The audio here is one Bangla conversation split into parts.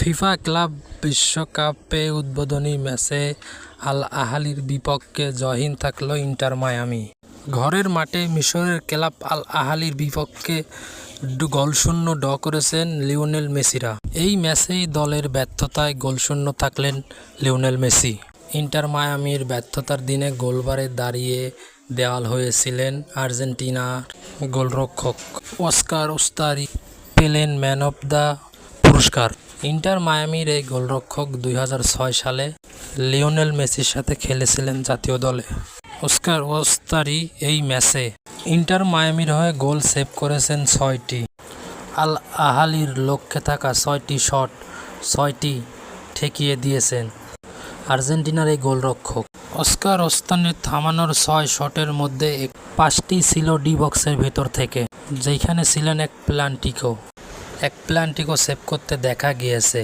ফিফা ক্লাব বিশ্বকাপে উদ্বোধনী ম্যাচে আল আহালির বিপক্ষে জয়হীন থাকল ইন্টার মায়ামি। ঘরের মাঠে মিশরের ক্লাব আল আহালির বিপক্ষে গোলশূন্য ড করেছেন লিওনেল মেসিরা। এই ম্যাচেই দলের ব্যর্থতায় গোলশূন্য থাকলেন লিওনেল মেসি। ইন্টার মায়ামির ব্যর্থতার দিনে গোলবারে দাঁড়িয়ে দেওয়াল হয়েছিলেন আর্জেন্টিনার গোলরক্ষক অস্কার ওস্তারি। পেলেন ম্যান অফ দ্য পুরস্কার ইন্টার মায়ামির এই গোলরক্ষক দুই হাজার ছয় সালে লিওনেল মেসির সাথে খেলেছিলেন জাতীয় দলে। অস্কার ওস্তারি এই ম্যাচে ইন্টার মায়ামির হয়ে গোল সেভ করেছেন ছয়টি। আল আহালির লক্ষ্যে থাকা ছয়টি শট ছয়টি ঠেকিয়ে দিয়েছেন আর্জেন্টিনার এই গোলরক্ষক। অস্কার ওস্তানের থামানোর ছয় শটের মধ্যে পাঁচটি ছিল ডি বক্সের ভেতর থেকে, যেখানে ছিলেন এক প্লান্টিকো। এক প্লান্টিকো সেভ করতে দেখা গিয়েছে।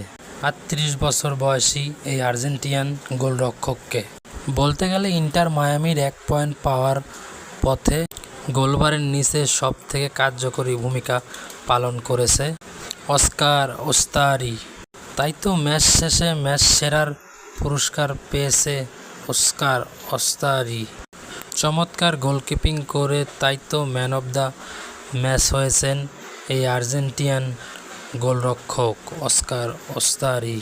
আটত্রিশ বছর বয়সী এই আর্জেন্টিয়ান গোলরক্ষককে। বলতে গেলে ইন্টার মায়ামির এক পয়েন্ট পাওয়ার পথে গোলবারের নিচে সব থেকে কার্যকরী ভূমিকা পালন করেছে অস্কার ওস্তারি। তাই তো ম্যাচ শেষে ম্যাচ সেরার পুরস্কার পেয়েছে অস্কার ওস্তারি। চমৎকার গোলকিপিং করে তাই তো ম্যান অফ দ্য ম্যাচ হয়েছেন এই আর্জেন্টিয়ান গোলরক্ষক অস্কার ওস্তারি।